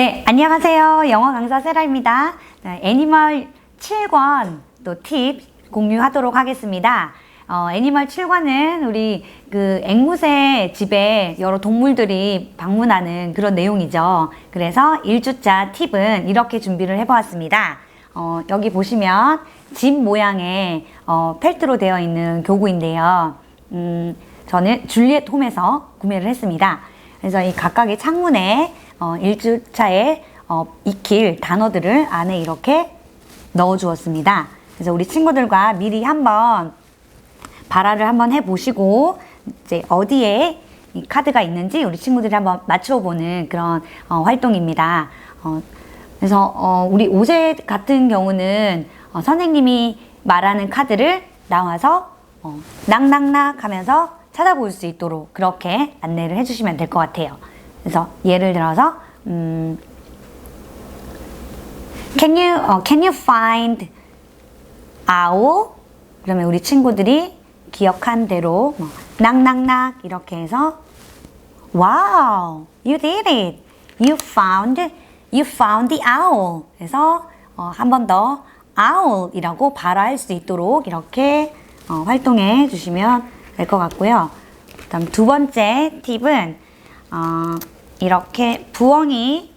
네, 안녕하세요. 영어 강사 세라입니다. 네, 애니멀 7권 또 팁 공유하도록 하겠습니다. 어, 애니멀 7권은 우리 그 앵무새 집에 여러 동물들이 방문하는 그런 내용이죠. 그래서 1주차 팁은 이렇게 준비를 해보았습니다. 어, 여기 보시면 집 모양의 어, 펠트로 되어 있는 교구인데요. 음, 저는 줄리엣 홈에서 구매를 했습니다. 그래서 이 각각의 창문에 어, 1주차에 어, 익힐 단어들을 안에 이렇게 넣어 주었습니다. 그래서 우리 친구들과 미리 한번 발화를 한번 해보시고 이제 어디에 이 카드가 있는지 우리 친구들이 한번 맞추어 보는 그런 어, 활동입니다. 어, 그래서 어, 우리 오세 같은 경우는 어, 선생님이 말하는 카드를 나와서 어, 낙낙낙 하면서 찾아볼 수 있도록 그렇게 안내를 해주시면 될 것 같아요. 그래서 예를 들어서 음, Can you 어, Can you find owl? 그러면 우리 친구들이 기억한 대로 뭐, 낙낙낙 이렇게 해서 Wow, you did it. You found you found the owl. 그래서 어, 한 번 더 owl이라고 발화할 수 있도록 이렇게 어, 활동해 주시면 될 것 같고요. 그다음 두 번째 팁은 어, 이렇게 부엉이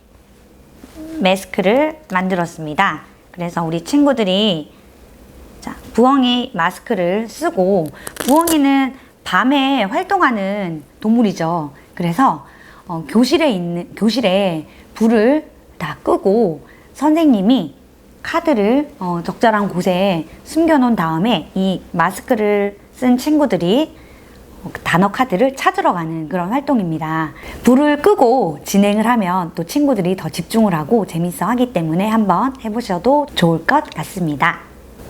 마스크를 만들었습니다. 그래서 우리 친구들이 자, 부엉이 마스크를 쓰고 부엉이는 밤에 활동하는 동물이죠. 그래서 어, 교실에 있는 교실에 불을 다 끄고 선생님이 카드를 어, 적절한 곳에 숨겨놓은 다음에 이 마스크를 쓴 친구들이 단어 카드를 찾으러 가는 그런 활동입니다. 불을 끄고 진행을 하면 또 친구들이 더 집중을 하고 재밌어 하기 때문에 한번 해보셔도 좋을 것 같습니다.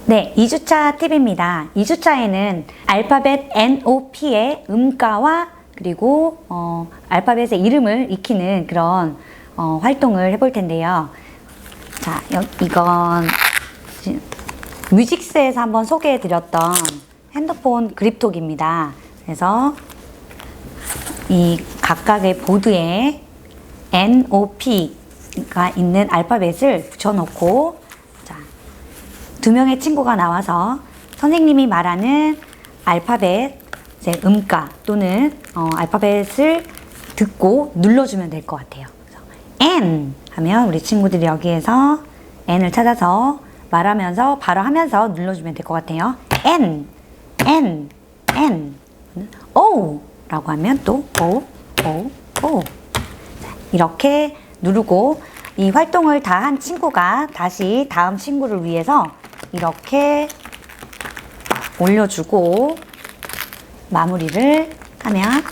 네, 2주차 팁입니다. 2주차에는 알파벳 NOP의 음가와 그리고 어, 알파벳의 이름을 익히는 그런 어, 활동을 해볼 텐데요. 자, 여, 이건 지- 뮤직스에서 한번 소개해드렸던 핸드폰 그립톡입니다. 그래서 이 각각의 보드에 NOP가 있는 알파벳을 붙여놓고 자, 두 명의 친구가 나와서 선생님이 말하는 알파벳의 음가 또는 어, 알파벳을 듣고 눌러주면 될 것 같아요. N 하면 우리 친구들이 여기에서 N을 찾아서 말하면서 바로 하면서 눌러주면 될 것 같아요. N, N, N. 라고 하면 또 O, O. 자, 이렇게 누르고 이 활동을 다 한 친구가 다시 다음 친구를 위해서 이렇게 올려주고 마무리를 하면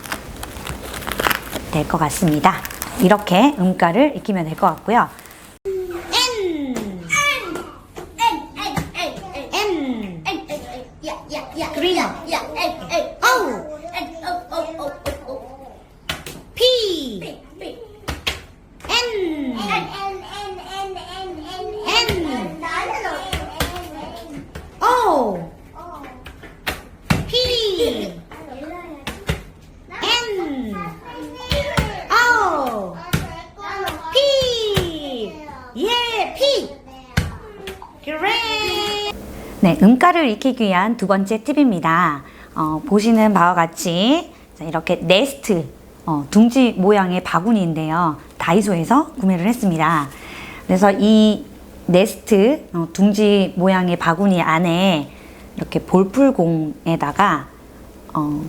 될 것 같습니다. 이렇게 음가를 익히면 될 것 같고요. Yeah, yeah. N, N, O. N, O, O, O, O, O. P, P, P. N, N, N, N, N, N, N, N. 네, 음가를 익히기 위한 두 번째 팁입니다. 어, 보시는 바와 같이 자, 이렇게 네스트 어, 둥지 모양의 바구니인데요. 다이소에서 구매를 했습니다. 그래서 이 네스트 어, 둥지 모양의 바구니 안에 이렇게 볼풀공에다가 어,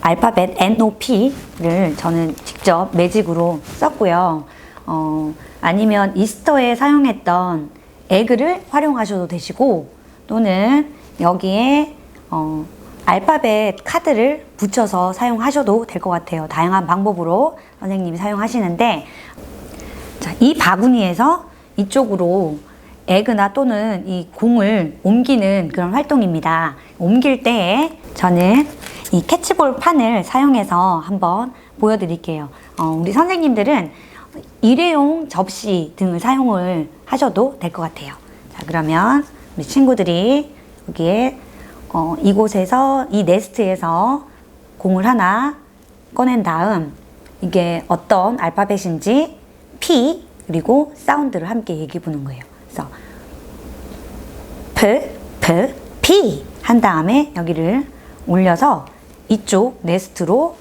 알파벳 NOP를 저는 직접 매직으로 썼고요. 어, 아니면 이스터에 사용했던 에그를 활용하셔도 되시고 또는 여기에 어, 알파벳 카드를 붙여서 사용하셔도 될 것 같아요. 다양한 방법으로 선생님이 사용하시는데 자, 이 바구니에서 이쪽으로 에그나 또는 이 공을 옮기는 그런 활동입니다. 옮길 때에 저는 이 캐치볼 판을 사용해서 한번 보여드릴게요. 어, 우리 선생님들은 일회용 접시 등을 사용을 하셔도 될 것 같아요. 자, 그러면 우리 친구들이 여기에 어, 이곳에서 이 네스트에서 공을 하나 꺼낸 다음 이게 어떤 알파벳인지 P 그리고 사운드를 함께 얘기해 보는 거예요. P, P 한 다음에 여기를 올려서 이쪽 네스트로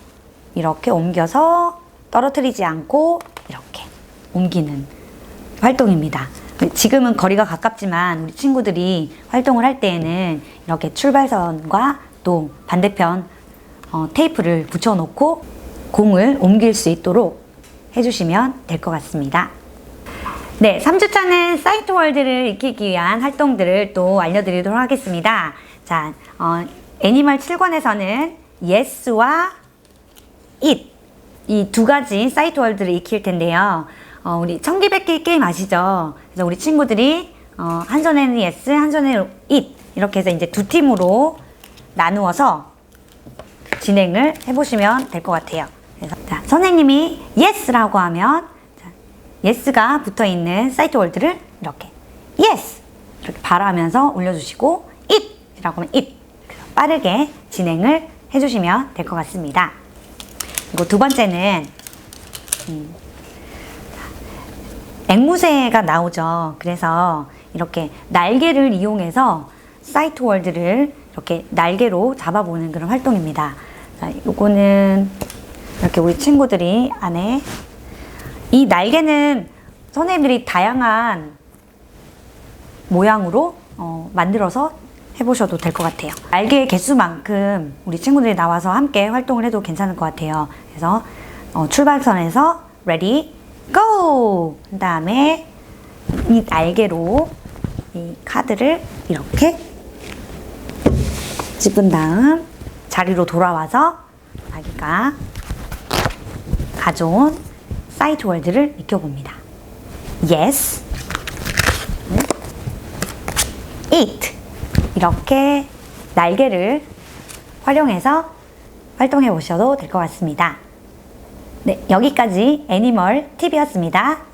이렇게 옮겨서 떨어뜨리지 않고 이렇게 옮기는 활동입니다. 지금은 거리가 가깝지만 우리 친구들이 활동을 할 때에는 이렇게 출발선과 또 반대편 어, 테이프를 붙여놓고 공을 옮길 수 있도록 해주시면 될 것 같습니다. 네, 3주차는 사이트 월드를 익히기 위한 활동들을 또 알려드리도록 하겠습니다. 자, 어, 애니멀 7권에서는 yes와 it 이 두 가지 사이트 월드를 익힐 텐데요. 어, 우리 청기백기 게임 아시죠? 그래서 우리 친구들이 어, 한 손에는 yes, 한 손에는 it 이렇게 해서 이제 두 팀으로 나누어서 진행을 해보시면 될 것 같아요. 그래서 자, 선생님이 yes라고 하면 자, yes가 붙어 있는 사이트 월드를 이렇게 yes 이렇게 발하면서 올려주시고 it이라고 하면 it 빠르게 진행을 해주시면 될 것 같습니다. 그리고 두 번째는 음, 자, 앵무새가 나오죠. 그래서 이렇게 날개를 이용해서 사이트 월드를 이렇게 날개로 잡아보는 그런 활동입니다. 자, 요거는 이렇게 우리 친구들이 안에 이 날개는 선생님들이 다양한 모양으로 어, 만들어서 해보셔도 될 것 같아요. 날개의 개수만큼 우리 친구들이 나와서 함께 활동을 해도 괜찮을 것 같아요. 그래서 어, 출발선에서 ready, go! 그 다음에 이 날개로 이 카드를 이렇게 집은 다음 자리로 돌아와서 자기가 가져온 사이트 월드를 익혀봅니다. Yes, eat 이렇게 날개를 활용해서 활동해 보셔도 될 것 같습니다. 네, 여기까지 애니멀 팁이었습니다.